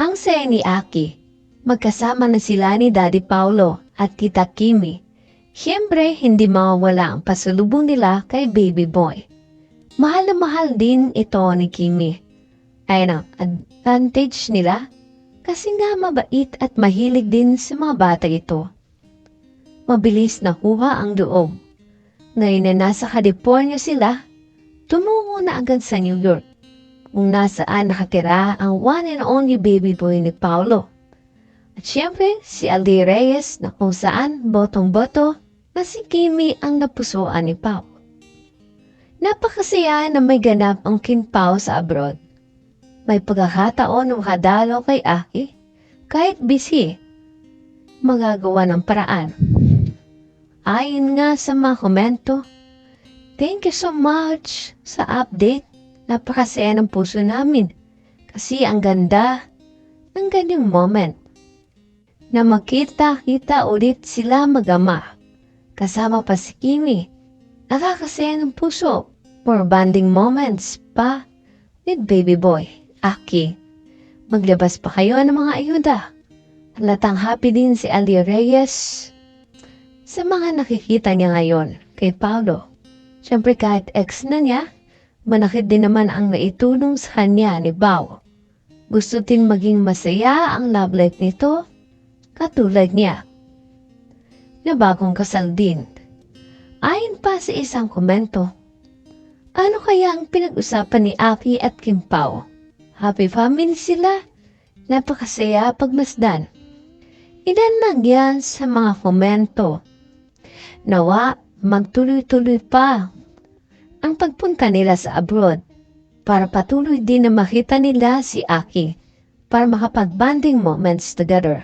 Ang saya ni Aki, magkasama na sila ni Daddy Paulo at Tita Kimi. Siyempre, hindi mawawala ang pasalubong nila kay baby boy. Mahal na mahal din ito ni Kimi. Ayun ang advantage nila kasi nga mabait at mahilig din sa mga bata ito. Mabilis nakuha ang loob. Ngayon na nasa California sila, tumungo na agad sa New York kung nasaan nakatira ang one and only baby boy ni Paulo. At syempre, si Aldi Reyes na kung saan botong-boto na si Kimi ang napusuan ni Pao. Napakasaya na may ganap ang Kinpao sa abroad. May pagkakataon ng makadalo kay Aki, kahit busy, magagawa ng paraan. Ayon nga sa mga komento, thank you so much sa update. Napakasaya ng puso namin kasi ang ganda ng ganyang moment na makita-kita ulit sila magama. Kasama pa si Kimi. Nakakasaya ng puso for bonding moments pa with baby boy, Aki. Maglabas pa kayo ng mga ayuda. Halatang happy din si Ali Reyes sa mga nakikita niya ngayon kay Paulo. Siyempre kahit ex na niya, manakit din naman ang naitulong sa kanya ni Bao. Gusto din maging masaya ang love life nito, katulad niya. Na bagong kasal din. Ayon pa sa isang komento, ano kaya ang pinag-usapan ni Aki at Kim Pao? Happy family sila? Napakasaya pagmasdan. Ilan lang yan sa mga komento. Nawa, magtuloy-tuloy pa ang pagpunta nila sa abroad para patuloy din na makita nila si Aki para makapag-bonding moments together.